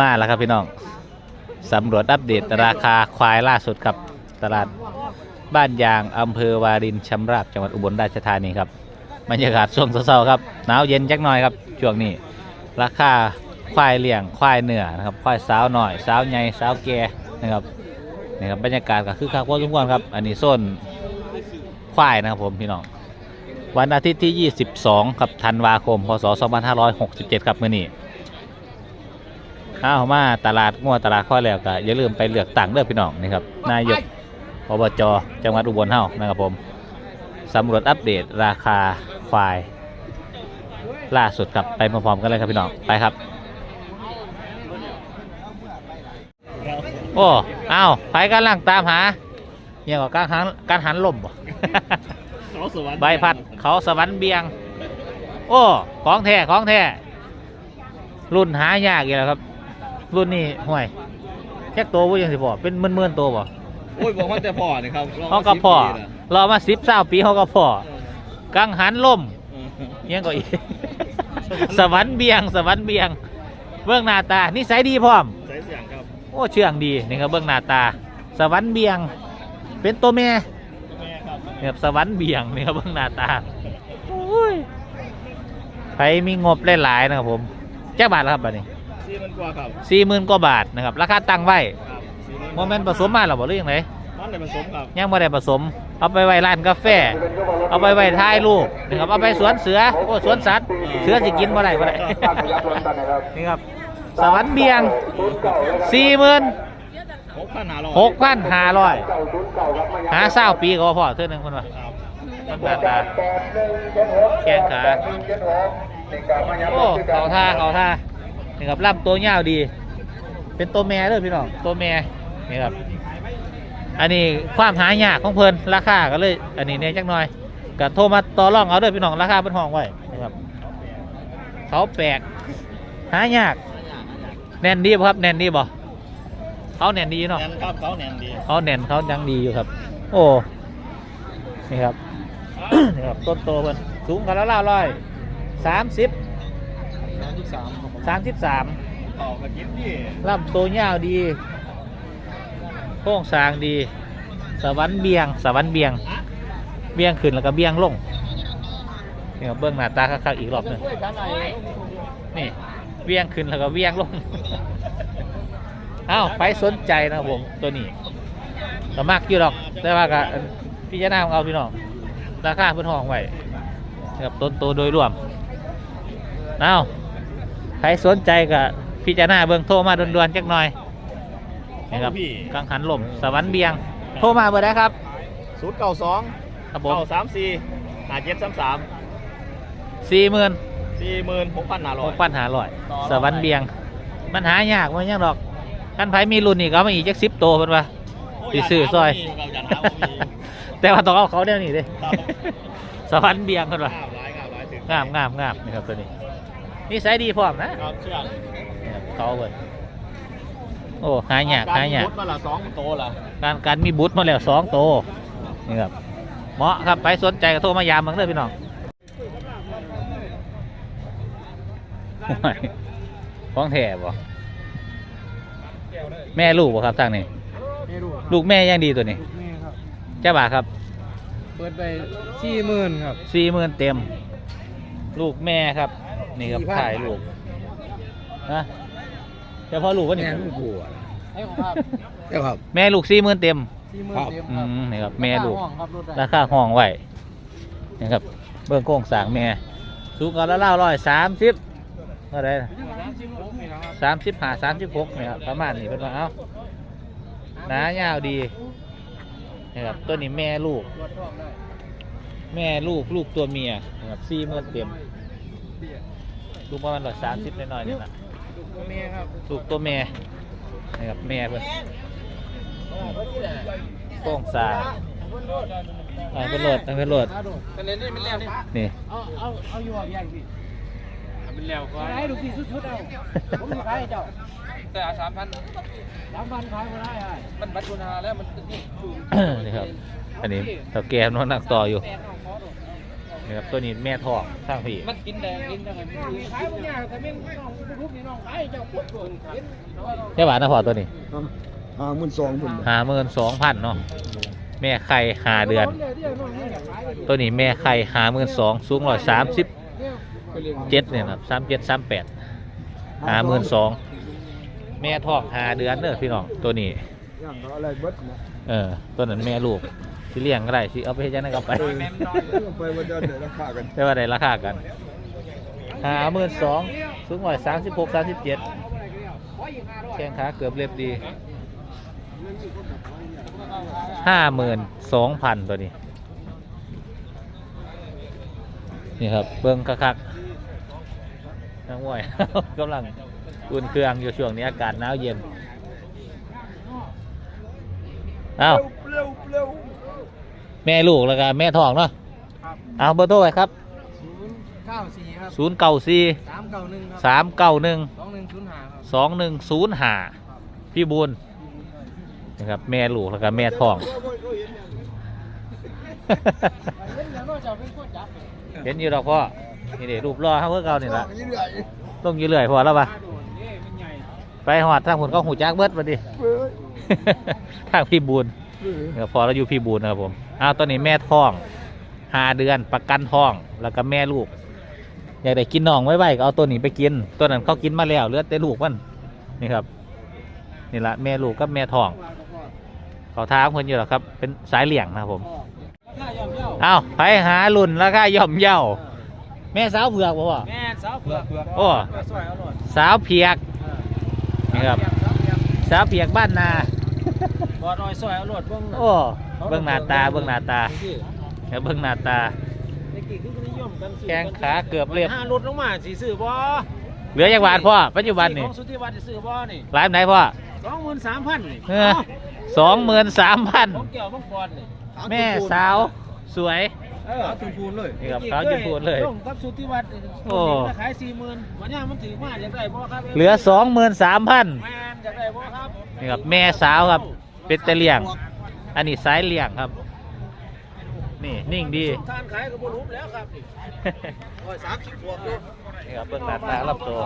มาแล้วครับพี่น้องสำรวจอัปเดตราคาควายล่าสุดครับตลาดบ้านยางอำเภอวารินชำราบจังหวัดอุบลราชธานีครับบรรยากาศช่วงเช้าๆครับหนาวเย็นจักหน่อยครับช่วงนี้ราคาควายเลี้ยงควายเนื้อนะครับควายสาวหน่อยสาวใหญ่สาวแก่นะครับนี่ครับบรรยากาศก็คือคักพอสมควรครับ อันนี้โซนควายนะครับผมพี่น้อง วันอาทิตย์ที่ 22ครับธันวาคม พศ 2567 ครับมื้อนี้เอามาตลาดงัวตลาดข้อแล้วก็อย่าลืมไปเลือกตั้งเด้อกพี่น้องนี่ครับนายกอบจจังหวัดอุบลเฮานะครับผมสำรวจอัปเดตราคาควาย ล่าสุดครับไปพร้อมๆกันเลยครับพี่น้องไปครับโอ้อ้าวไปกันล่างตามหาเนี่ยก็การหันการหันลมบ่ เขาสวรรค์ใบพัดเขาสวรรค์เบียง โอ้ ของแท้ของแท้รุ่นหายากอีกแล้วครับ รุ่นนี้ห่วยแค่ตัวว่ายังสิพอเป็นหมื่นๆตัวบ่โอ้ยบอกว่าแต่พ่อนี่ครับเขาก็พอรอมาสิบเศร้าปีเขาก็พอกังหันล่มเออยังก็อีกสวรรค์เบียง สวรรค์เบียง เบื้องหน้าตานิสัยดีพร้อมใช้เสียงครับโอ้เชื่องดีนี่ครับเบื้องหน้าตา สวรรค์เบียง เป็นตัวแม่ แม่ครับนี่ครับสวรรค์เบียงนี่ครับเบื้องหน้าตาโอ้ยใครมีงบหลายๆนะครับผมแจ้าบาทแล้วครับบัดนี้ซีมันกว่าครับสี่หมื่นกว่าบาทนะครับ ราคาตั้งไว้ครับซีมันโมเมนต์ผสมมาหรอบ่หรือยังไงมันเลยผสมครับยังไม่ได้ผสม เอาไปไว้ร้านกาแฟ เอาไปไว้ท้ายลูกนะครับเอาไปสวนเสือโอ้สวนสัตว์ เสือสิกินบ่ได้บ่ได้นี่ครับ สวรรค์เบียงสี่หมื่น หกพันห้าร้อยหกพันห้าร้อยหาเศร้าปีก็พอเท่านึงคนว่าครับต้นหน้าตาแข้งขาโอ้เขาท่าเขาท่านี่ครับลำตัวยาวดี เป็นตัวแม่เลยพี่น้องตัวแม่นี่ครับอันนี้ความหายากของเพิ่นราคาก็เลย อันนี้เนี่ยจักหน่อยก็โทรมาต่อรองเอาเด้อพี่น้องราคาเป็นห้องไว้นะครับเขาแปลกหายากแน่นดีบ่ครับแน่นดีบ่ เขาแน่นดีเนาะแนนครับเขาแนนดีเขาแน่นเขายังดีอยู่ครับ โอ้นี่ครับนี่ครับต้นโตเพิ่นสูงกันแล้วล่าร้อยสามสิบสามสิบสามครับผมสามสิบสามต่อกับกิฟต์ที่ลำตัวยาวดีโค้งสร้างดี สวรรค์เบียง สวรรค์เบียง เบียงขึ้นแล้วก็เบียงลงนี่ครับเบื้องหน้าตาคักๆอีกรอบหนึงนี่เบียงขึ้นแล้วก็เบียงลงเอ้าไปสนใจนะครับผมตัวนี้ก็มากอยู่หรอกแต่ว่าก็พิจารณาของเอาพี่น้องราคาเพิ่นห้องไว้นะครับต้นโตโดยรวมเอ้าใครสนใจก็พิจารณาเบิ่งโทรมาด่วนๆจักหน่อยนะครับพี่กังหันลมสวรรค์เบียง โทรมาเบอร์ได้ครับศูนย์เก้าสองครับผมเก้าสามสี่ห้าเจ็ดสามสามสี่หมื่นสี่หมื่นหกพันห้าร้หอยกพันหาร้อยต่อสวรรค์เบียง มันหายากมันยังดอก กันไผมีรุ่นนี่ก็เอามาอีกจักสิบโตวเพิ่นว่าสิซื้อซอย แต่ว่าต้องเอาเขาเดี๋ยวนี้เด้ครับสวรรค์เบียงเพิ่นว่างามร้ายงามร้ายถึงงามงามงามนี่ครับตัวนี้นี่ใส่ดีพร้อมนะครับเชื่อนี่ครับเขาเพิ่นโอ้หายากหายากรมาละสองโตละการการมีบุตรมาแล้วสองโตวนี่ครับเหมาะครับไปสนใจก็โทรมายามเบิ่งเด้อพี่น้องโอ้ยของแท้บ่ แม่ลูกบ่ครับทางนี้ไม่รู้ครับลูกแม่ยังดีตัวนี้ลูกแม่ครับ เจ้าบ่าครับเปิดไปสี่หมื่นครับ สี่หมื่นเต็ม ลูกแม่ครับ นี่ครับ4,000 ถ่ายลูกนะเฉพาะลูกก็นี่ลูกบัวไอ้ของครับเจ้าครับ แม่ลูกสี่หมื่นเต็ม สี่หมื่นเต็มอืครับมนี่ครับแม่ลูกห้องครับรถได้ราคาห้องไว้นี่ครับ เบื้องโค้งสร้างแม่ สูงกันแล้วเล่าร้อยสามสิบ เท่าไรสามสิบหกนี่นะครับสามสิบห้าสามสิบหกนี่ครับประมาณนี้เป็นว่าเอ้าหนายาวดีนี่ครับตัวนี้แม่ลูก แม่ลูกลูกตัวเมียนะครับสี่หมื่นเต็มลูกประมาณร้อยสามสิบน้อยๆนี่นะลูกตัวแม่ครับลูกตัวแม่นะครับแม่เพิ่อนโค้งสาอ่าเป็นโหลดเป็นโหลดนี่เอาเอาเอาอยู่อะพี่ยังพี่ เป็นแล้วก็ให้ดูสิชุดๆเอาผมจะขายให้เจ้าแต่สามพันสามพันขายไม่ได้ไอ้มันบัตรคุณาแล้วมันนี่นี่ครับ อันนี้ตะแกรงนอนนักต่ออยู่แปดเอาขอดูนนี่ครับตัวนี้แม่ทองสร้างพี่มันกินแดงกินจังไงมันขายบางอย่างแต่ไม่น้องลูกนี่น้องขายเจ้าปุ๊บโดนกินแค่บาทนะพอตัวนี้อ่าหมื่นสองผมหาเมินสองพันเนาะแม่ไข่หาเดือน ตัวนี้แม่ไข่หาเมินสองสูงร้อยสามสิบ เจ็ดเนี่ยครับสามเจ็ดสามแปดหาเมินสองแม่ทองหาเดือนเนอะพี่น้องตัวนี้อย่างเขาอะไรเบิดนะเออตัวนั้นแม่ลูกที่เลี้ยงก็ได้สิเอาไปให้เจ้านั่นก็ไปไปว่าจะเดือดราคากันได้ว่าได้ราคากันหาเมินสองสูงร้อยสามสิบหกสามสิบเจ็ดแข้งขาเกือบเรียบดีห้าหมื่นสองพันตัวนี้ นี่ครับ เบิ้งคักๆ นักมวย กำลังอุ่นเครื่องอยู่ช่วงนี้อากาศหนาวเย็นเอ้าเร็วเร็วแม่ลูกแล้วก็แม่ทองเนาะเอาเบอร์โทรไว้ครับเก้าสี่ครับศูนย์เก้าสี่สามเก้าหนึ่งครับสามเก้าหนึ่งสองหนึ่งศูนย์ห้าครับสองหนึ่งศูนย์ห้าพี่บุญนะครับแม่ลูกแล้วก็แม่ทองเล่นแล้วนอกจากเป็นคนจับเห็นอยู่ดอกพ่อ นี่เด็รูปรอเขาเพื่อเก่านี่ละเรื่อยต้องอยู่เรื่อยพอแล้วปะโดนนี่มันใหญ่ไปหอดทางผลก็หูจักเบิดมาดิเว้ยทางพี่บุญเว้ยเดี๋ยวพอเราอยู่พี่บูนนะครับผมอ้าวตอนนี้แม่ท้องหาเดือนประกันท้องแล้วก็แม่ลูก อยากได้กินน่องไว้ไว้ก็เอาตัวนี้ไปกิน ตัวนั้นเขากินมาแล้วเหลือแต่ลูกมันนี่ครับนี่ละแม่ลูกกับแม่ท้องเขาท้ามคนอยู่หรอกครับ เป็นสายเหลี่ยงนะครับผมราคาย่อมเยาอ้าวไปหารุ่นราคาย่อมเยา แม่สาวเผือกบ่พ่อ แม่สาวเผือกโอ้ สวยอร่อยสาวเผือกนี่ครับ สาวเผือกบ้านนาบอดน้อยสวยอร่อยเบิ่งโอ้เบื้องหน้าตาเบื้องหน้าตาเดี๋ยวเบื้องหน้าตาในกี่คือนิยมกันแข้งขาเกือบเรียบ ห้ารถลงมาสิซื้อบ่เหลือยังบาทพ่อปัจจุบันนี่ของสุทธิวัฒน์สิซื้อบ่นี่ร้านไหนพ่อสองหมื่นสามพันนี่เออสองหมื่นสามพันของเกี่ยวมังกรนี่แม่สาวสวย เออเอาตุนปูนเลยนี่ครับเขาจะพูดเลยลงกับสุทธิวัฒน์โอ้ ขายสี่หมื่นวันนี้มันถือมาอยากได้บ่ครับเหลือสองหมื่นสามพันแม่นอยากได้บ่ครับนี่ครับแม่สาวครับ เป็นตะเลียง อันนี้สายเลียงครับ นี่นิ่งดีทานขายกับบรูปแล้วครับนี่ร้อยสามสิบบวกเลยนี่ครับเบื้องหน้าตารับตัว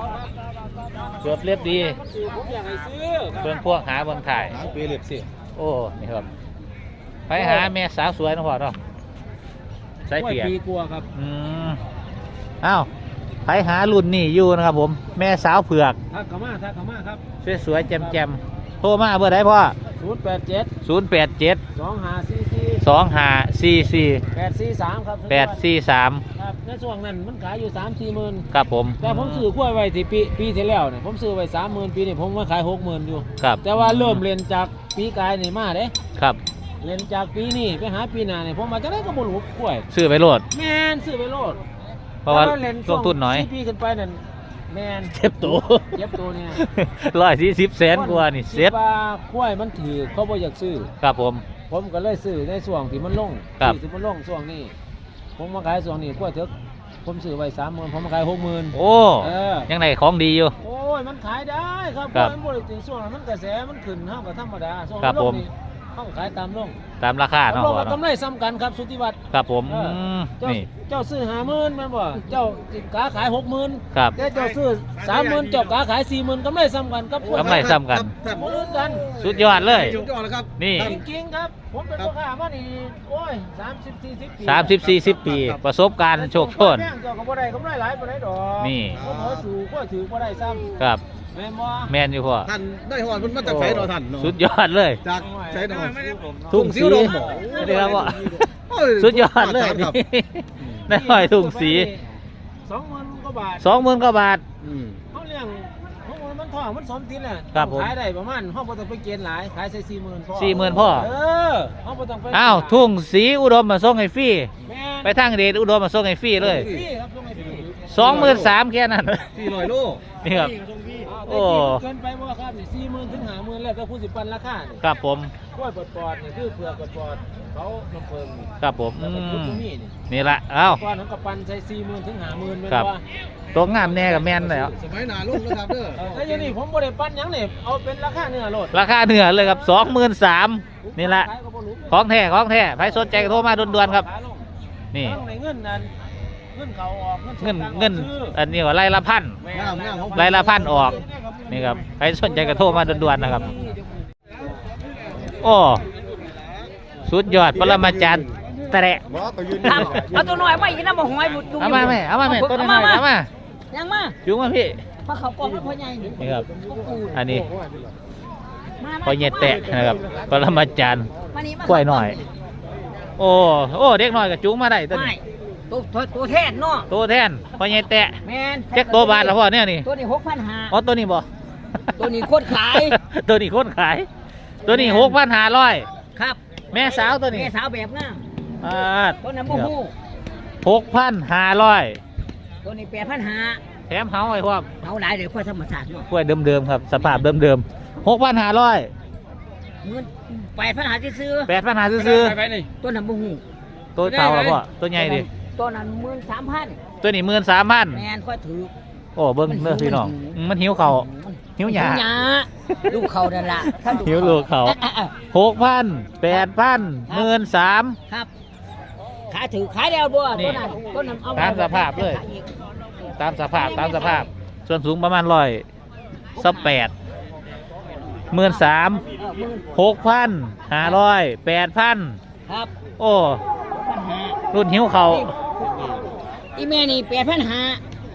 เกือบเรียบดีซื้อผมอยากให้ซื้อเบื้องพวกหาเบื้องถ่าย หางปีเล็บสิโอ้ นี่ครับ ไปหาแม่สาวสวยนะพ่อเนาะ สายเปียก ปีกลัวครับอืมอ้าวไปหารุ่นนี่อยู่นะครับผม แม่สาวเผือก ทักเขามาทักเขามาครับสวยๆแจ่มๆโทรมาเบอร์ใดพ่อ ศูนย์แปดเจ็ด0 8 7 สองห้าสี่สี่2 5 4 4แปดสี่สามครับ8 4 3 ครับในช่วงนั้นมันขายอยู่สามสี่หมื่นครับผมแต่ผมซื้อกล้วยไว้ที่ปีปีที่แล้วเนี่ยผมซื้อไว้สามหมื่นปีนี้ผมมาขายหกหมื่นอยู่ ครับแต่ว่าเริ่มเรียนจากปีกายนี่มาเด้ครับ เรียนจากปีนี้ไปหาปีหน้าเนี่ยผมมาจะได้กระบุกกล้วยซื้อไปโหลด แมนซื้อไปโลดเพราะว่าแต่เรียลงทุนน้อยสี่ปีขึ้นไปนั่นแมนเจ็บตัวเจ็บตัวเนี่ยร้อยสี่สิบแสนกว่านี่เซ็ตคิดว่ากล้วยมันถือเขาบ่อยากซื้อ ครับผม ผมก็เลยซื้อในช่วงที่มันลงครับ ที่มันลงช่วงนี้ ผมมาขายช่วงนี้กล้วยเถกผมซื้อไว้สามหมื่นผมมาขายหกหมื่นโอ้ เออ ยังไงของดีอยู่ โอ้ยมันขายได้ครับครับเพาะมันบริถึงช่วงนั้นมันกระแสมันขึ้นเท่ากับธรรมดาช่วงครับลผงมนี่ เขาก็ขายตามลงตามราคาตามเนาะลงพ่อกับเนาะกำไรซ้ำกันครับสุทธิวัฒน์ครับผมเออมเจ้านี่ เจ้าซื้อหาหมื่นแมันบ่เจ้าขาขายหกหมื่นครับ แต่เจ้าซื้อสามหมื่นเจ้าขาขายสี่หมื่นกำไรซ้ำกันครับกำไรซ้ำกันหมื่นกันสุดยอดเลย สุดยอดเลยครับนี่ จริงๆครับผมเป็นพ่อค้ามานี่โอ้ยสามสิบสี่สิบปีสามสิบสี่สิบปี ประสบการณ์โชคโชนแม่งเจ้าก็บ่ได้กำไรหลายบ่ได้ดอกนี่ ก็ขอสู่ก็ถือบ่ได้ซ้ำครับ แม่นบ่แมนอยู่พ่อท่านได้หอดมันมาจากไสเนาะท่านเนาะสุดยอดเลย จากไสเนาะทุ่งสีทุ่งสีอุดมสวัสดีครับพ่อโอ้ยสุดยอดเลยครับนี่ได้หอยทุ่งสีสองหมื่นกว่าบาทสองหมื่นกว่าบาทอืมเขาเลี้ยงเขามันมันท้องมันสมติดแหละครับผมขายได้ประมาณห้องบ่ต้องไปเกณฑ์หลายขายใส่สี่หมื่นพ่อสี่หมื่นพ่อเออห้องบ่ต้องไปอ้าวทุ่งสีอุดมมาส่งให้ฟรีแม่นไปทางเดชอุดมมาส่งให้ฟรีเลยฟรีครับส่งให้ฟรีสองหมื่นสามแค่นั้นสี่ร้อยโลนี่ครับอ้าว โอ้แต่จริงมันเกินไปบ่ครับนี่สี่หมื่นถึงห้าหมื่นแล้วก็ผู้สิปันราคานี่ครับผมกล้วยปอดๆนี่คือเปลือกปอดๆเขาลงเพิ่มนี่ครับผมแล้วก็อืคุดมตรงนี้นี่นี่ละเอ้า ก้อนของกับปันใช้สี่หมื่นถึงห้าหมื่นเป็นครับ ว่าตัวงามแน่กับแม่นแล้ว สมัยหนาลุงนะครับเด้อแต่อยังนี่ผมบ่ได้ปั้นหยังนี่เอาเป็นราคาเนื้อโลดราคาเหนือเลยครับสองหมื่นสามนี่ละขายก็บ่รู้ของแท้ของแท้ใครสนใจก็โทรมาด่วนๆครับ ขาลงนี่ตั้งในเงินนั้น เงินเขาออกเงินเงินอันนี้ว่าไล่ละพันงามงามของผมไล่ละพันออกนี่ครับใครสนใจก็โทรมาด่วนๆนะครับ โอ้ สุดยอดปรมาจารย์แตะบอกก็ยืนครับเอาตัวหน่อยมาอีกนะบอกหอยบุดจุ่มเอามาแม่เอามาแม่ต้นน้อยๆเอามายังมาจุงมาพี่มาเขากองพ่อใหญ่นี่นี่ครับพวกกูอันนี้มาพอเย็ดแตะนะครับปรมาจารย์มานี่มากล้วยหน่อย โอ้ โอ้ เด็กน้อยกับจุงมาได้ตัวไม่นี้ ตัวตัวตัวแทนเนาะตัวแทนพอเย็ดแตะแมนแจ็คตัวบาทแล้วพ่อเนี่ยนี่ตัวนี้หกพันห้าอ๋อตัวนี้บ่ตัวนี้โคตรขาย ตัวนี้โคนขาย ตัวนี้หกพันห้าร้อยครับ แม่สาวตัวนี้แม่สาวแบบงามอ่าตัวนั้นโมโหหกพันห้าร้อยตัวนี้แปดพันห้าแถมเฮาไอ้พวกเอาหลายเดี๋ยวค่อยธรรมศาสตร์เนาะกล้วยเดิมๆครับสภาพเดิมๆหกพันห้าร้อยเงินแปดพันห้าที่ซื้อแปดพันห้าซื้อไปนี่ตัวนั้นโมโหๆตัวเท่าแล้วพ่อตัวใหญ่ดิ ตัวนั้นหมื่นสามพันตัวนี้หมื่นสามพันแมนค่อยถือ โอ้เบิ้งเด้อพี่น้องอืมมันหิวเขาวหิวหยาหิวหยา ลูกเขานั่นล่ะถ้าหิวลูกเขา อะอะอะหกพันแปดพันหมื่นสาม ครับ ขายถือขายแล้วบ่นี่ตัวนั้นตัวนั้นเอาตามสภาพเลยขอีกตามสภาพตามสภาพ ส่วนสูงประมาณร้อยสัแปดหมื่นสามเออหมื่นหกพันห้าร้อยแปดพันครับโอ้พันห้ารุ่นหิวเขาว อีแม่นี่แปดพันห้า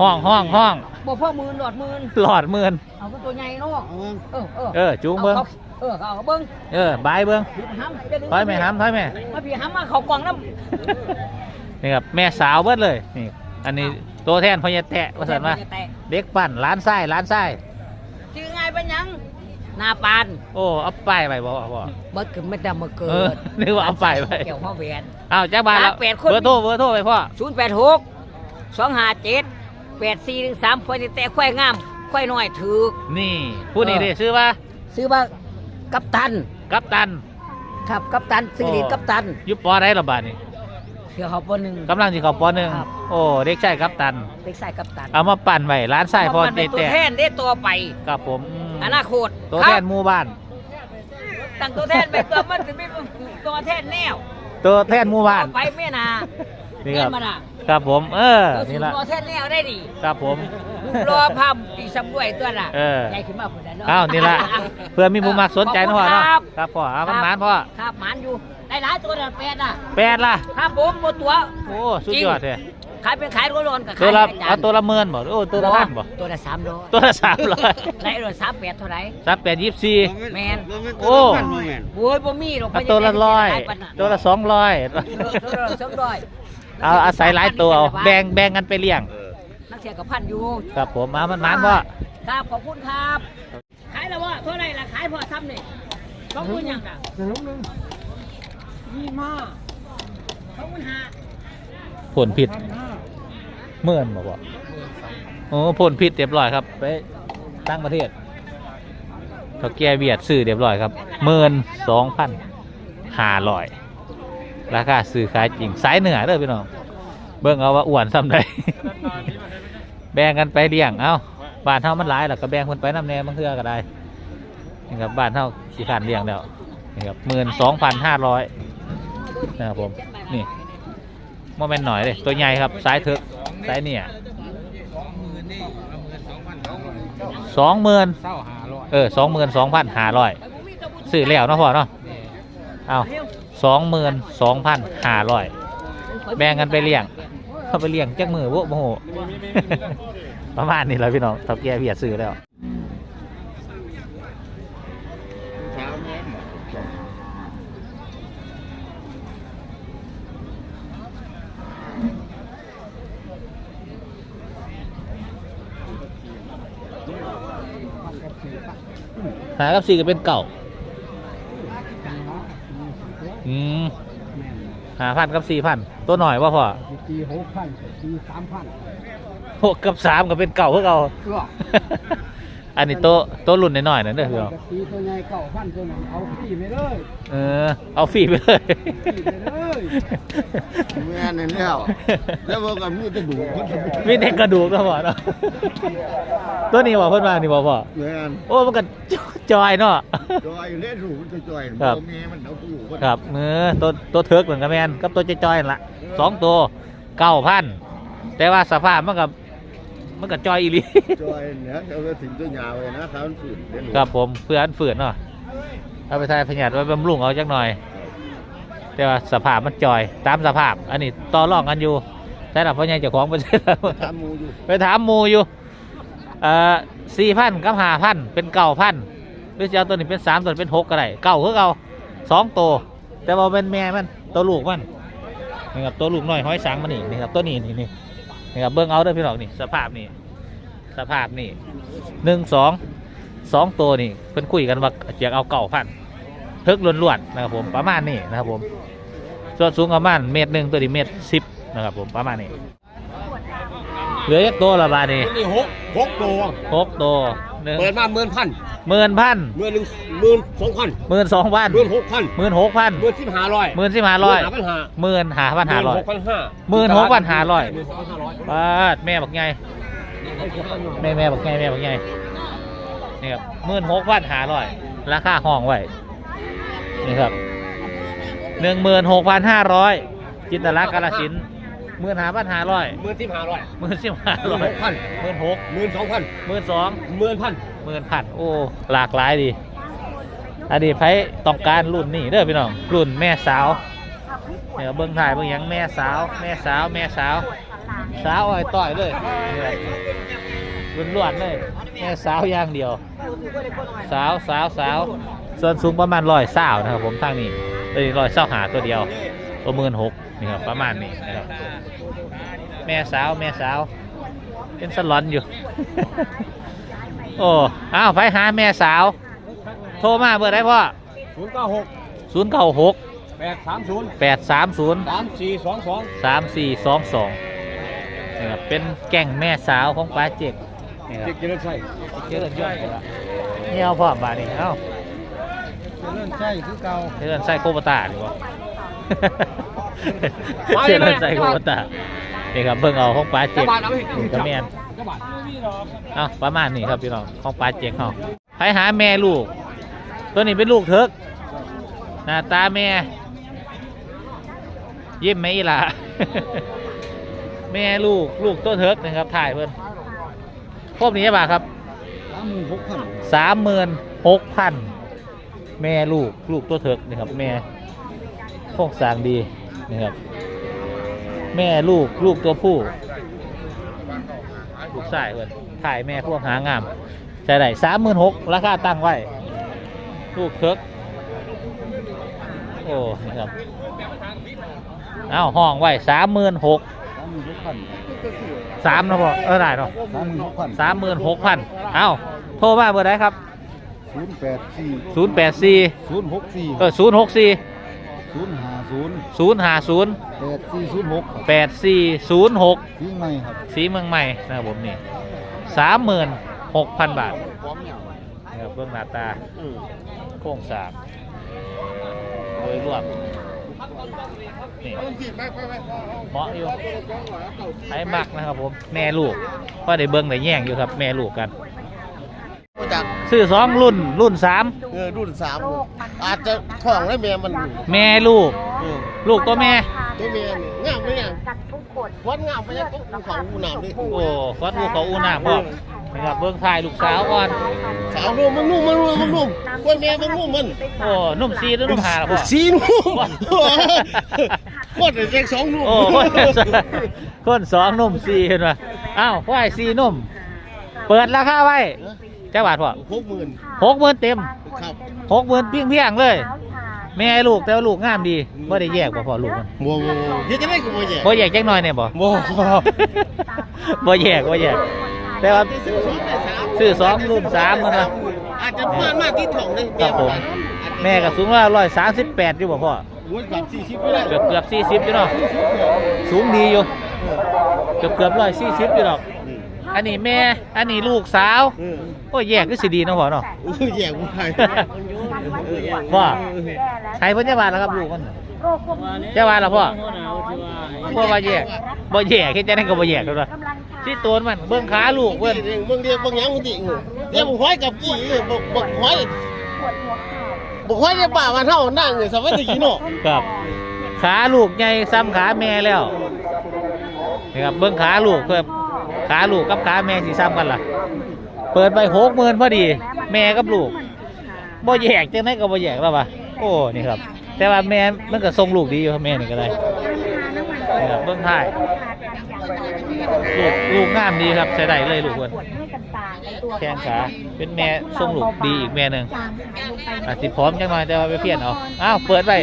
ห้องห้องห้องบ่พ่อหมื่นหลอดหมื่นหลอดหมื่นเอาก็ตัวใหญ่เนาะเอาเงินเออเออเออจูงเบิ้งอาขาเออเอาเขาเบิ้งเออบายเบิ้งพี่ห้ำจะดึงถอยแม่ห้ำถอยแม่มาพี่ห้ำมาเขากล่องน้นี่ครับแม่สาวเบิดเลยนี่อันนี้ตัวแทนพญาแตะำว่าสันว่าแตะเด็กปั่นร้านไส้ร้านไส้ชื่อไงเป็นหยังหนาปานโอ้เอาป้ายไปบ่บ่เบิดขึ้นไม่ได้มาเกิเออดนึกว่าเอาป้ายไปเกี่ยวข้อแหวนอ้าวจ้าบ้านแล้วร้านแปดคนเบอร์โทรเบอร์โทรไปพ่อศูนย์แปดหก สองห้าเจ็ดแปดสี่หนึ่งสามคนแต่ควายงามควายน้อยถือ นี่ผู้นี้เออ ดิชื่อว่าซื้อว่ากัปตัน กัปตัน ครับกัปตันซื้อดีโอ้ กัปตันอยุปอได้หรอบาดนี่เดี๋ยวเขาปหนึ่ง กำลังสิเขาปอหนึ่งครับ โอ้เด็กชายกัปตัน เด็กชายกัปตันเอามาปั่นไว้ร้านไส้พอมันเจเป็นตัวแตะแทนได้ตัวไป กับผมอืมอนาคตตัวคแทรันบหมู่บ้าน ตั้งตัวแทนไปตัวมันจะไม่ตัวแทนแนวตัวแทนหมู่บ้าน ต่อไปแม่นา นี่ครับแม่มาน่ะครับผม เออตัวสูนี่งละตัวแทนแนวได้ดีครับผม รอภาพอีสำรวยตัวน่ะเออใหญ่ขึ้นมาเพื่อนเนาะอ้าวนี่ละเพื่อมีผู้มักสนใจนะพ่อเนาะขอบคุณครับครับพ่อเอามันหมานพ่อครับหมานอยู่ได้หลายตัวน่ะแปดน่ะแปดล่ะครับผมหมดตัว โอ้ สุดยอดเลยขายเป็นขายตัวร้อนกับตัขาวยละประจำเอาตัวละหมื่นบ่โอ้ตัวละพันบ่ตัวละสามร้อยตัวละสามร้อยไรรถสามแปดเท่าไหร่สามแปดยี่สิบสี่แมนโอ้โอ้ยบ่มีหรอกเอาตัวละร้อยตัวละสองร้อยตัวละสองร้อย เอาอาศัยหลายตัวเอาแบ่งแบ่งกันไปเลี้ยงนักเสียกับพันอยู่ครับผมเอามันหมานพ่อครับขอบคุณครับขายแล้วว่าเท่าไหร่ล่ะขายพอทำนี่สองหมื่นยังน่ะยี่มาสองหมื่นห้าผลผิดเมื่อนบอกว่าโอ้ผลผิดเรียบร้อยครับ ไปตั้งประเทศเขาแก้เบียดซื้อเรียบร้อยครับหมื่นสองพันห้าร้อย ราคาซื้อขายจริงสายเหนือเด้อพี่น้องเบิ่งเอาว่าอ้วนซ้ำใดแบ่งกันไปเลี้ยงเอ้าบ้านเท่ามันหลายแล้วก็แบ่งคนไปน้ำแน่บางเทื่อก็ได้นี่ครับบ้านเท่าขี้ขานเลี้ยงแล้วนี่ครับหมื่นสองพันห้าร้อยนะครับผมนี่โมเมนต์หน่อยเลยตัวใหญ่ครับสายเถกสายเนี่ยสองหมื่นเอยเออสองหมื่นสองพันห้าร้อยซื้อแล้วเนาะพ่อเนาะเอา สองหมื่นสองพันห้าร้อยแบ่งกันไปเลี้ยงเข้าไปเลี้ยงจักมือโว้โมโห ประมาณนี้แหล้วพี่น้องทับแก่เบียดซื้อแล้วหากับสี่ก็เป็นเก่า อืมหาพันกับสี่พันตัวหน่อยว่าพอปีหกพันปีสามพันหกกับสามก็เป็นเก่าเพื่อเราก็อั นนี้โตะโตะรุ่นน้อยๆนั่นเด้อพี่น้องปีตัวใหญ่เก่าพันตัวนั้นเอาฟรีไปเลยเออเอาฟรีไปเลยฟรีไปเลยแม่นั่นแล้วแล้วบอกกันมีแต่ดูคนมีแต่กระดูกนะพ่อเนาะตัวนี้บอกเพิ่นมานี่บอกพ่อแม่นโอ้มันก็จอยเนาะจอยเล่นหูมันจะจอยครับบ่แม่มันเอาผู้คนครับเออตัวตัวเทิร์กเหมือนกันแมนกับตัวจอยๆนั่นละสองตัวเก้าพันแต่ว่าสภาพมันกับ มันกับจอยอีหลี จอยเนี่ยเขาก็ถึงตัวยาวเลยนะเขาฝืนเดี๋ยวหนูครับผมเพื่อนฝืนเนาะเอาไปทายพญาตไว้บำรุงเอาจักหน่อย แต่ว่าสภาพมันจอยตามสภาพ อันนี้ต่อรองกันอยู่แต่ละพ่อใหญ่เจ้าของไปใช่แล้วถามหมูอยู่ไปถามหมูอยู่เอ่อสี่พันกับห้าพันเป็นเก้าพันหรือจะเอาตัวนี้เป็นสามตัวนี้เป็นหกก็ได้เก้าคือเก้าสองตัวแต่ว่าเป็นแม่มันตัวลูกมันนี่ครับตัวลูกน้อยห้อยสังมันนี่นี่ครับตัวนี้นี่นี่ นี่ครับเบิ้งเอาเด้อพี่น้องนี่สภาพนี่สภาพนี่หนึ่งสองสองตัวนี่เพิ่นคุยกันว่าจะเอาเก้าพันทึกล้วนๆนะครับผมประมาณนี้นะครับผมส่วนสูงประมาณเมตรหนึ่งตัวนี้เมตรสิบนะครับผมประมาณนี้เหลือยักตัวละบาทนี่นี่หกหกตัวหกตัวหนึ่งเปิดมาหมื่นพัน หมื่นพันหมื่นหนึ่งหมื่นสองพันหมื่นสองพันหมื่นหกพันหมื่นหกพันหมื่นสิบห้าร้อยหมื่นสิบห้าร้อยหาปัญหาหมื่นหาพันหาร้อยหกพันห้าหมื่นหกพันห้าร้อยหมื่นสองพันห้าร้อยบาทแม่บักไงแม่แม่บักไงแม่บักไงนี่ครับหมื่นหกพันห้าร้อยราคาห้องไว้นี่ครับหนึ่งหมื่นหกพันห้าร้อยจินตลักษณ์กาลสินหมื่นหาพันห้าร้อยหมื่นสิบห้าร้อยหมื่นสิบห้าหมื่ร้นอยหกพันหมื่นหกหมื่นสองพันหมื่นสองหมื่นพัน หมื่นพันโอ้หลากหลายดี อันนี้ไผต้องการรุ่นนี่เด้อพี่น้อง รุ่นแม่สาวเนี่ยวเบิ้งถ่ายเบิ้งยังแม่สาว แม่สาว แม่สาว สาวอ้อยต่อยเลยรุ่นล้วนเลย แม่สาวอย่างเดียว สาวสาวสาวส่วนสูงประมาณร้อยสาวนะครับผมทางนี้เลยร้อยเศร้าหาตัวเดียว ตัวหมื่นหกนี่ครับประมาณนี้นะครับแม่สาวแม่สาว เป็นสลอนอยู่ โอ้อ้าวไปหาแม่สาว โทรมาเบอร์ได้พ่อศูนย์เก้าหกศูนย์เก้าหกแปดสามศูนย์แปดสามศูนย์สามสี่สองสองสามสี่สองสองนี่ครับเป็นแก่งแม่สาวของป้าเจ็กนี่ครับเด็กเจริญชัยเจริญยอดเลยละนี่เอาพ่อบาทนี่เอ้าเรื่องใช่คือเก่าเจริญไส้โคบตาดีกว่าเจริญไส้โคบตานี่ครับเบิ่งเอาของป้าเจ็กนี่ก็แม่นกระบาดเอ้าประมาณนี้ครับพี่น้องของป้าเจ็กเขาไปหาแม่ลูก ตัวนี้เป็นลูกเถิกหน้าตาแม่ยิ้มไหมอีหล่ะ แม่ลูกลูกตัวเถิกนะครับถ่ายเพิ่นครบนี้บ่าครับสามหมื่นหกพันสามหมื่นหกพันแม่ลูกลูกตัวเถิกนะครับ แม่โครงสร้างดีนะครับ แม่ลูกลูกตัวผู้ ลูกชายเพิ่นถ่ายแม่พวกหางามใช่ได้สามหมื่นหกราคาตั้งไว้ ลูกเถิกโอ้นะครับเอ้าห้องไว้สามหมื่นหกสามหมื่นหกพันสามนะพ่อเออได้เนาะสามหมื่นหกพันสามหมื่นหกพันเอ้าโทรมาเบอร์ได้ครับศูนย์แปดสี่ศูนย์แปดสี่ศูนย์หกสี่เออศูนย์หกสี่ ศูนย์ห้าศูนย์ศูนย์ห้าศูนย์แปดสี่ศูนย์หกแปดสี่ศูนย์หกที่ไม่ครับสีเมืองใหม่นะครับผมนี่สามหมื่นหกพันบาทนะครับเบื้องหน้าตาโครงสร้างโดยรวมนี่เหมาะอยู่ไอ้มักนะครับผมแม่ลูกก็ได้เบิ้งได้แย่งอยู่ครับแม่ลูกกัน จากซื้อสองรุ่นรุ่นสามเออรุ่นสามอาจจะท้องได้เมียมันแม่ลูก เออลูกตัวแม่ตัวเมียนี่งามไหมเนี่ยวัดงามไปยังต้องภูเขาอูหนามดิโอ้วัดลูกเขาอูน่าพ่อนะครับเบื้องทายลูกสาวก่อนสาวนุ่มมันนุ่มมันนุ่มมันนุ่มกล้วยเมียมันนุ่มมันโอ้นุ่มซีหรือนุ่มหาล่ะพ่อ สีนุ่มว้าหมดเลยเด็กสองนุ่มโอ้คนคนสองนุ่มซีเห็นไหมอ้าวควายซีนุ่ม เปิดราคาไว้เจ้าบาทพ่อหกหมื่นหกหมื่นเต็มครับหกหมื่นเพียงเพียงๆเลย แม่ลูกแต่ว่าลูกงามดีไม่ได้แยกบ่พ่อลูกมันโมโมเดี๋ยวจะได้กูโมแย่บ่แยกจักหน่อยเนี่ยบ่โมบ่แยกบ่แยกแต่ว่าซื้อสองได้สามซื้อสองรุ่นสามมันนะอาจจะมากมากที่ถ่องเลยครับผมแม่ก็สูงว่าร้อยสามสิบแปดอยู่บ่พ่อโอ้ยกับสี่สิบไม่ได้เกือบเกือบสี่สิบอยู่เนาะสูงดีอยู่เกือบเกือบร้อยสี่สิบอยู่ดอกอันนี้แม่ อันนี้ลูกสาวเออ โอ้ยแยกก็สิดีเนาะพ่อเนาะ โอ้ยแย่กูไปว่าใครเพิ่นจะบาดแล้วครับลูกมันจะบาดแล้วพ่อพ่อว่าแยกบ่แยกเฮ็ดจังได๋ก็บ่แยกแล้วล่ะที่ตัวมันเบิ่งขาลูกเพิ่นบางเดียวบางอย่างมึงดิเดี๋ยวมึงห้อยกับกี่บอกบอกห้อยบอกห้อยในป่ามันเท่านั่งเลยสมัยตะกี้เนาะครับขาลูกใหญ่ซ้ำขาแม่แล้วนี่ครับเบิ้งขาลูกเพื่อขาลูกกับขาแม่สีซ้ำกันล่ะ เปิดไปหกหมื่นพอดี แม่กับลูกบ่แยกจังไดก็บ่แยกแล้วป่ะโอ้นี่ครับ แต่ว่าแม่มันก็ทรงลูกดีอยู่ครับแม่นี่ก็ได้นี่ครับเบิ้องท้ายลูกลูกงามดีครับใช้ได้เลยลูกคนแข้งขาเป็นแม่ทรงลูกดีอีกแม่หนึ่งอาจสิพร้อมจังหน่อยแต่ว่าไปเพี้ยนเอาอ้าวเปิดไว้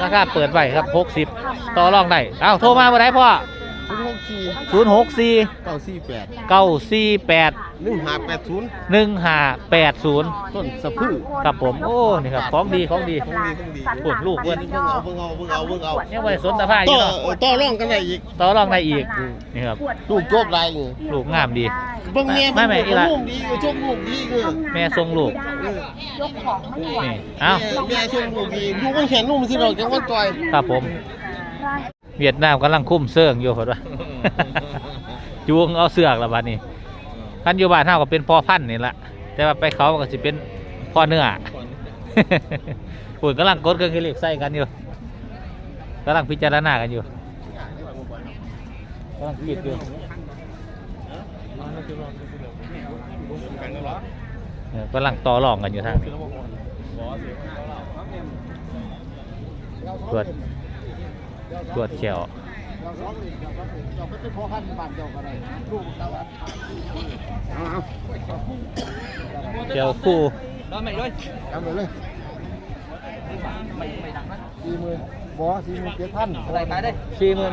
ราคาเปิดไว้ครับหกสิบต่อรองได้อ้าวโทรมาเมื่อไหร่พ่อ หกสี่ศูนย์หกสี่เก้าสี่แปดเก้าสี่แปดหนึ่งห้าแปดศูนย์หนึ่งห้าแปดศูนย์ต้นสะพื้ครับผมโอ้นี่ครับของดีของดีของดีของดีปวดลูกเว้ยเบิ่งเอาเบิ่งเอาเบิ่งเอาเบิ่งเอายังไว้สนตะผ้าอต่ยู่อเนาะเออต่อร่องกันได้อีกต่อรองได้อีกนี่ครับลูกจบไรนี่ลูกงามดีเบิ่งแม่ไม่ไม่อีละลูกดีก็ชมลูกดีคือแม่ทรงลูกนี่เอ้าแม่ชมลูกดีลูกมันแข็งลูกมันสิดอกจังว่าต่อยครับผม เวียดนามกำลังคุ้มเสื่องอยู่พอดว่า จูงเอาเสือกและบาดนี้คันอยู่บ้านเท่ากับเป็นพ่อพันธุ์นี่ละแต่ว่าไปเขาก็จะเป็นพ่อเนื้อปุ่นกำลังกดเครื่องคิดเลขใส่กันอยู่กำลังพิจารณากันอยู่กำลังคิดอยู่เออกำลังต่อรองกันอยู่ทางนี้ตรวจ ตรวจเขียวเขียวคู่ đó mày ơi ทำไปเลยสี่หมื่นบ่สี่หมื่นเจ็ดพัน lại cái đây สี่หมื่น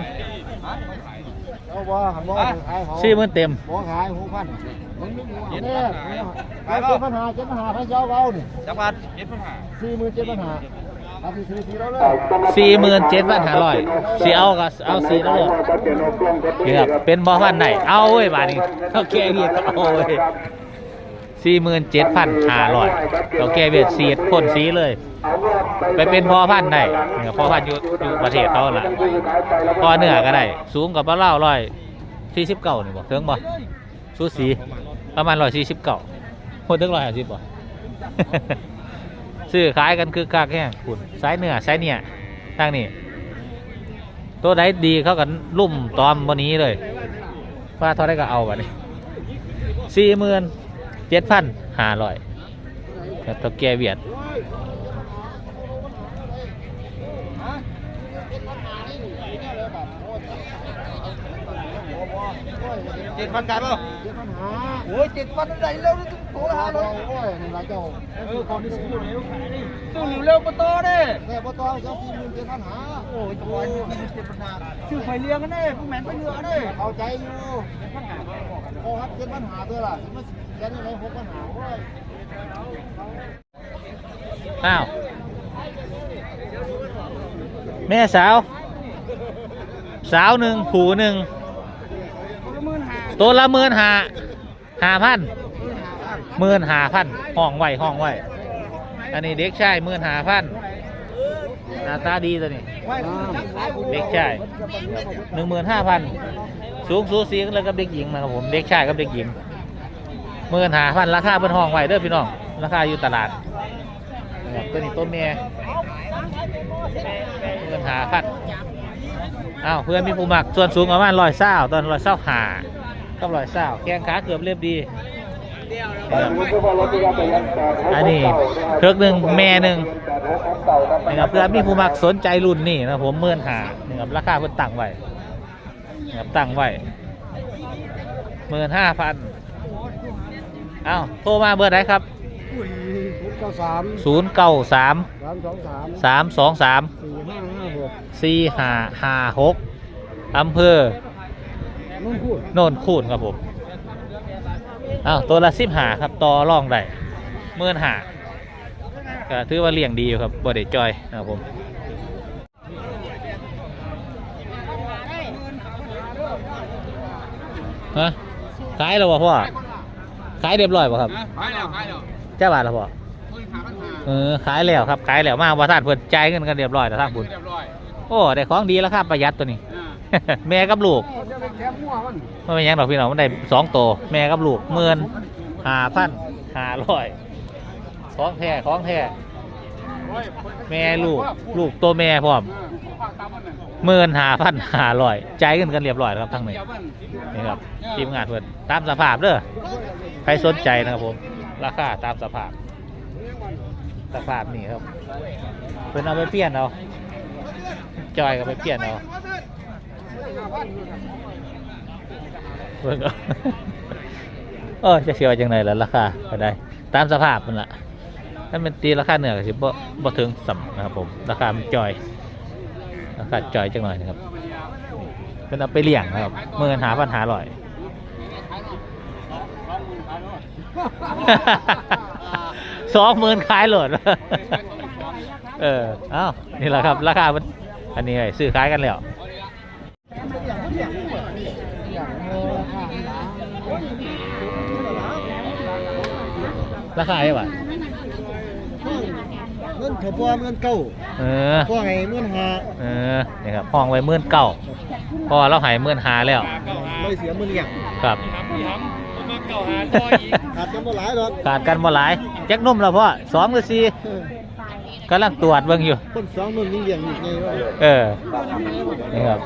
เอาบ่หันบ่ขายของสี่หมื่นเต็มบ่ขายหกพันเนี่ยขายเจ็ดปัญหาเจ็ดปัญหาให้เจ้าเอานี่ chắc bạn chết không hả สี่หมื่นเจ็ดปัญหาเอาสี่สี่สี่เราเลย สี่หมื่นเจ็ดพันห้าร้อยสี่เอาก็เอาสี่แล้วเลยนี่ครับเป็นบอพันไหนเอาเว้ยบาทนี้เขาแก้เวียกเอาเว้ยสี่หมื่นเจ็ดพันห้าร้อยเขาแก้เวียดสีพ่นสีเลย ไปเป็นพอพันธุ์ได้เนี่ยพอพันธุ์อยู่อยู่ประเทศเขาล่ะพอเนื้อก็ได้ สูงกับปลาเล่าร้อยสี่สิบเก้านี่บอกเทิงบ่สูสีประมาณร้อยสี่สิบเก้าคนถึงร้อยห้าสิบบ่ ซื้อขายกันคือคักแห้งคุณสายเนื้อสายเนี่ยทางนี้ตัวไหนดีเขากันลุ่มตอมวันนี้เลยว่าเท่าไรก็เอาวะนี่สี่หมื่นเจ็ดพันห้าร้อยตัวแกเวียด เจ็ดพันกายเปล่าเจ็ดพันหาโอ้ยเจ็ดพันไหนแล้วนี่ตัวละห้าเลยโอ้ยนี่หลายเจ้าเออคนที่สู้เร็วสู้เร็วปตอเด้แต่ปตอเจ้าสี่หมื่นเจ็ดพันหาโอ้ยตัวนี้เจ็ดพันหาชื่อไฟเลี้ยงกันเด้ผู้แมนไปเหนือเด้เอาใจอยู่โอ้ครับเจ็ดพันหาด้วยล่ะไม่แค่นี้เลยหกพันหาโอ้ยอ้าวแม่สาว สาวหนึ่งผูหนึ่ง ตัวละหมื่นหาหาพันหมื่นหาพันห้องไหวห้องไหวอันนี้เด็กชายหมื่นหาพันหน้าตาดีตัวนี้เด็กชายหนึ่งหมื่นห้าพันสูงสูสีกันเลยกับเด็กหญิงนะครับผมเด็กชายกับเด็กหญิงหมื่นหาพันราคาเป็นห้องไหวเด้อพี่น้องราคาอยู่ตลาดตัวนี้ต้นเมียหมื่นหาพันอ้าวเพื่อนมีผู้มักส่วนสูงประมาณร้อยเศร้าตอนร้อยเศร้าหา ก็ร้อยเศร้าแข้งขาเกือบเรียบดีนะครับอันนี้เทือกหนึ่งแม่หนึ่งนะครับเพื่อมีผู้มักสนใจรุ่นนี่นะครับผมเมื่อนหานะครับราคาเพิ่นตั้งไว้นะครับตั้งไว้หมื่นห้าพันเอ้าโทรมาเบอร์ไหนครับเก้าสามศูนย์เก้าสามสามสองสามสามสองสามสี่ห้าห้าหกสี่ห้าห้าหกอำเภอนุ่งพูด โนนคูนครับผมเอ้าตัวละสิบหาครับต่อรองได้หมื่นหาก็ถือว่าเลี้ยงดีอยู่ครับบอดจอยนะครับผมฮะขายแล้วบ่พ่อขายเรียบร้อยบ่ครับ phải nào phải nào เจ้าบาทแล้วพ่อเออขายแล้วครับขายแล้วมาว่าท่านเพิ่นจ่ายเงินกันเรียบร้อยแล้วทางบุญ đẹp rồi โอ้ได้ของดีแล้วครับประหยัดตัวนี้ แม่กับลูกแค่มั่วมันไม่เป็นหยังดอกพี่น้องมันได้สองโตวแม่กับลูกหมื่นหาพันหาร้อยของแท้ของแท้แม่ลูกลูกตัวแม่พร้อมหมื่นหาพันหาร้อยใจ่ายเงินกันเรียบร้อยครับทั้งนี้นี่ครับทีมงานเพื่อนตามสภาพเด้อใครสนใจนะครับผมราคาตามสภาพสภาพนี่ครับเพื่อนเอาไปเปลี่ยนเอาจอยก็ไปเปลี่ยนเอา เพิ่นเอาเออจะเสียวจังไหนล่ะราคาก็ได้ ตามสภาพมันละถ้าเป็นตีราคาเหนือก็สิบ่บ่ถึงสัมนะครับผม ราคามันจอย ราคาจอยจังหน่อยนะครับ เป็นเอาไปเลี้ยงนะครับเมื่อหาปัญหาร่อยสองหมื่นขายโหลด เออเอ้านี่แหละครับ ราคามันอันนี้ไงซื้อขายกันแล้ว ราคาเท่าไหร่เงินถั่วปอมเงินเก้าเออพวกไงเงินหาเออนี่ครับห้องไว้เมื่นเก้าพอเราหายเมื่นหาแล้วไม่เสียมืออย่างครับขาดกันบ่หลายหรอกขาดกันบ่หลายแจ็คนุ่มแล้วพ่อสองกับสี่ กำลังตรวจเบิ่งอยู่ คนสองนุ่นยิ่งเลี้ยงอีกไงวะเออ นี่ครับ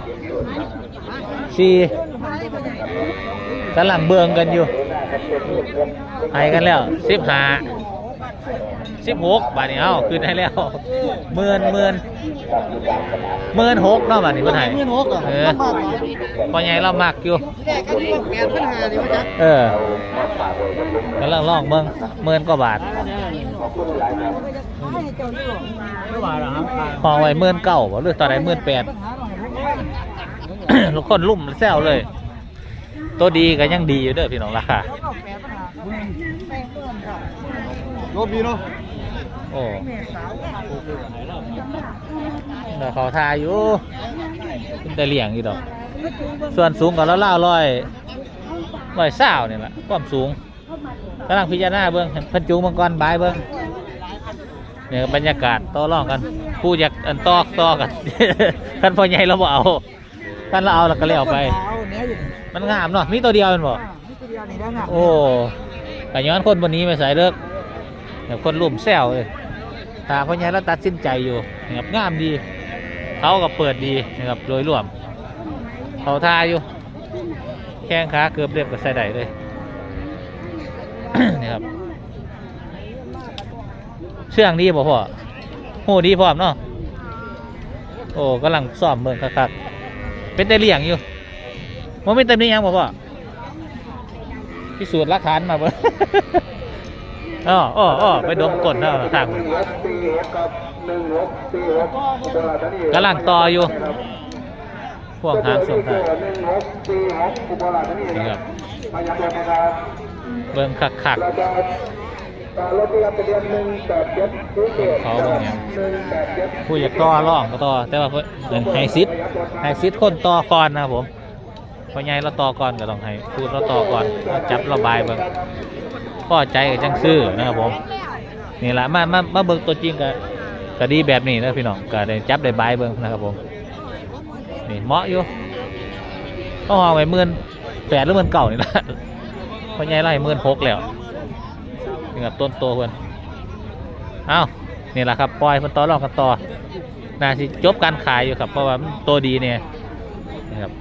สี่กำลังเบิ่งกันอยู่ให้กันแล้วสิบห้า สิบหกบาทนี้เอ้าคืนให้แล้วหมื่นหมื่นหมื่นหกเนาะบาทนี้เพิ่นให้เงินหกอะเออลำบากพอใหญ่เรามักอยู่แรกกันว่าแปดพันหานี่วะจ๊ะเออกำลังลองเบิ่งหมื่นกว่าบาทห้องไว้หมื่นเก้าบ่หรือตอนไหนหมื่นแปดทุกคนลุ่มแซวเลย ตัวดีก็ยังดีอยู่เด้อพี่น้องราคา รถดีเนาะโอ้เดี๋ยวเขาทายอยู่เป็นแต่เลี้ยงอยู่ดอก ส่วนสูงกับเราเล่าร้อยร้อยเศร้าเนี่ยแหละความสูงกำลังพิจารณาเบิ้งเห็นเพันจูงมังกรบายเบิ้งเนี่ยบรรยากาศต่อรองกันผู้อยากอันตอกต่อกันท่านพ่อใหญ่เราบ่เอาท่านเราเอาแล้วก็เลี้ยวไป มันงามเนาะมีตัวเดียวแมันบ่โอ้แต่ย้อนคนบนนี้ไม่ใส่เลิก แบบคนรุ่มแซวเลยตาพ่อใหญ่เราตัดสินใจอยู่นะครับงามดี เขาก็เปิดดีนะครับโดยรวมเขาทาอยู่ แข้งขาเกือบเรียบกับใส่ได้เลยนี่ครับเชื่องดีบ่พ่อหูดีพร้อมเนาะโอ้กำลังซ่อมเมืองคักๆเป็นแต่เลี้ยงอยู่มันเป็นแต่นี้ยังบ่พ่อพิสูจน์หลักฐานมาบ่ อ๋ออ๋ออ๋อไปดมกดเนาะทางมันกำลังต่ออยู่พวกหางส่งท้ายนี่ครับเบิ่งคักคักเขาเบิ่งยังผู้อยากต่อร่องก็ต่อ แต่ว่าเพิ่นเดินไฮซิดไฮซิดคนต่อก่อนนะครับผมพอใหญ่เราต่อก่อนก็ต้องให้พูดเราต่อก่อนจับระบายเบิ่ง พอใจกับจังซื้อนะครับผมนี่แหละมามามาเบิ่งตัวจริงก็ก็ดีแบบนี้นะพี่น้องก็ได้จับได้บายเบิ่งนะครับผมนี่เหมาะอยู่ต้องเอาไว้หมื่นแปดหรือหมื่นเก่านี่ละพอใหญ่ไล่หมื่นหกแล้วนี่กับต้นโตเพื่อนเอ้านี่แหละครับปล่อยมันต่อรองกันต่อน่าสิจบการขายอยู่ครับเพราะว่าตัวดีเนี่ยนะครับ